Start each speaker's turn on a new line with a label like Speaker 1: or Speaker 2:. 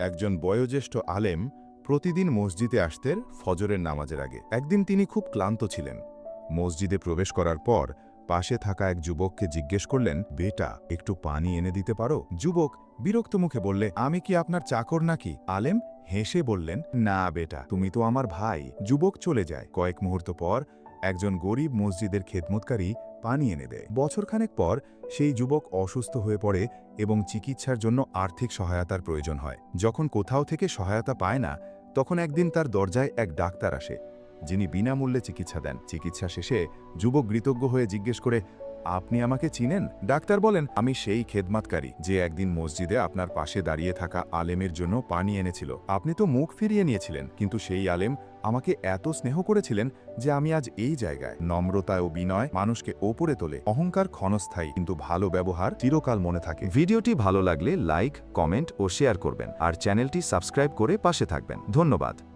Speaker 1: একজন বয়োজ্যেষ্ঠ আলেম প্রতিদিন মসজিদে আসতেন ফজরের নামাজের আগে। একদিন তিনি খুব ক্লান্ত ছিলেন। মসজিদে প্রবেশ করার পর পাশে থাকা এক যুবককে জিজ্ঞেস করলেন, বেটা, একটু পানি এনে দিতে পারো? যুবক বিরক্ত মুখে বললে, আমি কি আপনার চাকর নাকি? আলেম হেসে বললেন, না, বেটা, তুমি তো আমার ভাই। যুবক চলে যায়। কয়েক মুহূর্ত পর একজন গরিব মসজিদের খেদমতকারী পানি এনে দেয়। বছরখানেক পর সেই যুবক অসুস্থ হয়ে পড়ে এবং চিকিৎসার জন্য আর্থিক সহায়তার প্রয়োজন হয়। যখন কোথাও থেকে সহায়তা পায় না, তখন একদিন তার দরজায় এক ডাক্তার আসে, যিনি বিনামূল্যে চিকিৎসা দেন। চিকিৎসা শেষে যুবক কৃতজ্ঞ হয়ে জিজ্ঞেস করে আপনি আমাকে চিনেন? ডাক্তার বলেন, আমি সেই খেদমাতকারী যে একদিন মসজিদে আপনার পাশে দাঁড়িয়ে থাকা আলেমের জন্য পানি এনেছিল। আপনি তো মুখ ফিরিয়ে নিয়েছিলেন, কিন্তু সেই আলেম আমাকে এত স্নেহ করেছিলেন যে আমি আজ এই জায়গায় নম্রতা ও বিনয় মানুষকে ওপরে তোলে। অহংকার ক্ষণস্থায়ী, কিন্তু ভালো ব্যবহার চিরকাল মনে থাকে।
Speaker 2: ভিডিওটি ভালো লাগলে লাইক, কমেন্ট ও শেয়ার করবেন। আর চ্যানেলটি সাবস্ক্রাইব করে পাশে থাকবেন। ধন্যবাদ।